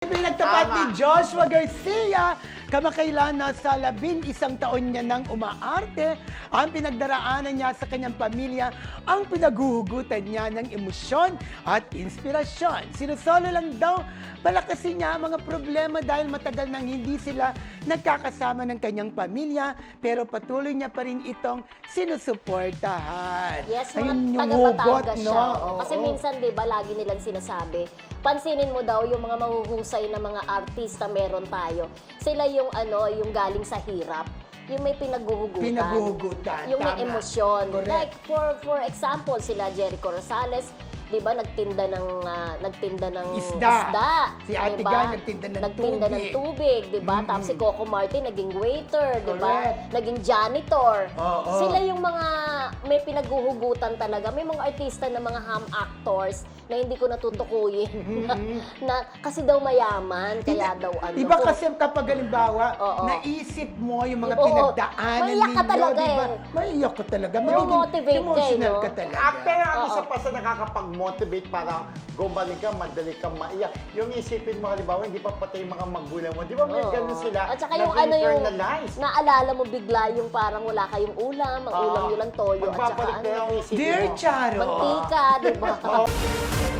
Pinagtapat ni Joshua Garcia, kamakailan na sa labing isang taon niya nang umaarte, ang pinagdaraanan niya sa kanyang pamilya, ang pinaguhugutan niya ng emosyon at inspirasyon. Sinusolo lang daw, palakasin niya ang mga problema dahil matagal nang hindi sila nagkakasama ng kanyang pamilya, pero patuloy niya pa rin itong sinusuportahan. Yes, mga taga-Batangas no? siya. Oo. Kasi minsan, di ba, lagi nilang sinasabi, pansinin mo daw yung mga mahuhusay na mga artista meron tayo. Sila yung ano, yung galing sa hirap. Yung may pinaghuhugutan. Pinaghuhugutan, Yung may tama. emosyon. Correct. Like, for for example, sila Jericho Rosales, di ba, nagtinda ng, ah, nagtinda ng Isda. Si Ate di ba? Guy, nagtinda ng Nagtinda ng tubig. tubig, di ba? Tapos si Coco Martin, naging waiter, di ba? Naging janitor. Oo. Sila yung mga may pinaghuhugutan talaga. May mga artista na mga ham actors na hindi ko natutukuyin. na, na, kasi daw mayaman, kaya daw ano. Di ba kasi kapag halimbawa, Oo. naisip mo yung mga Oo. pinagdaanan Maiyak ka ninyo, talaga di ba? eh. Maiyak ka talaga. Magiging motivate ka emotional no? ka talaga. Ah, pero ang Oo. isa pa sa nakakapag-motivate para gumaling ka, madali kang maiyak. Yung isipin mo, halimbawa, hindi pa patay yung mga magulang mo. Di ba may Oo. ganun sila? At saka yung ano yung, naalala mo bigla yung parang wala kayong ulam, ang Oo. ulam nyo lang toyo at saka Magbabalik na ano, lang yung isipin Dear mo. Charo. mantika, di ba? Oo.